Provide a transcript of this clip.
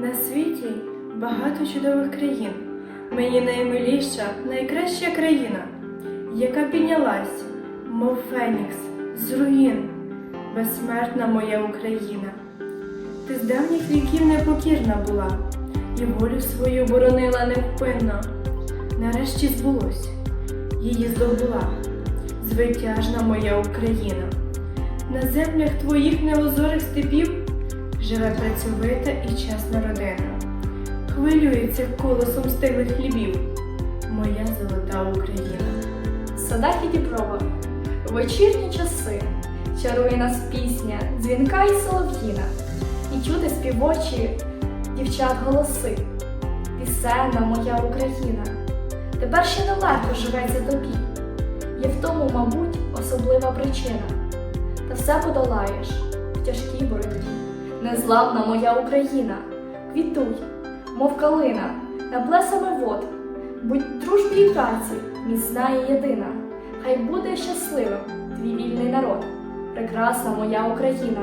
На світі багато чудових країн. Мені наймиліша, найкраща країна, яка піднялась, мов Фенікс, з руїн, безсмертна моя Україна. Ти з давніх віків непокірна була, і волю свою боронила невпинно. Нарешті збулось, її здобула, звитяжна моя Україна. На землях твоїх неозорих степів живе працьовита і чесна родина. Хвилюється колосом стиглих хлібів, моя золота Україна. садах і дібровах, в вечірні часи чарує нас пісня, дзвінка і солов'їна, і чути співочі дівчат голоси. Пісенна моя Україна, тепер ще нелегко живеться тобі. Є в тому, мабуть, особлива причина. Та все подолаєш в тяжкій боротьбі. Незламна моя Україна, квітуй, мов калина, на плесами вод, будь дружбі і праці, міцна і єдина. Хай буде щасливим твій вільний народ, прекрасна моя Україна.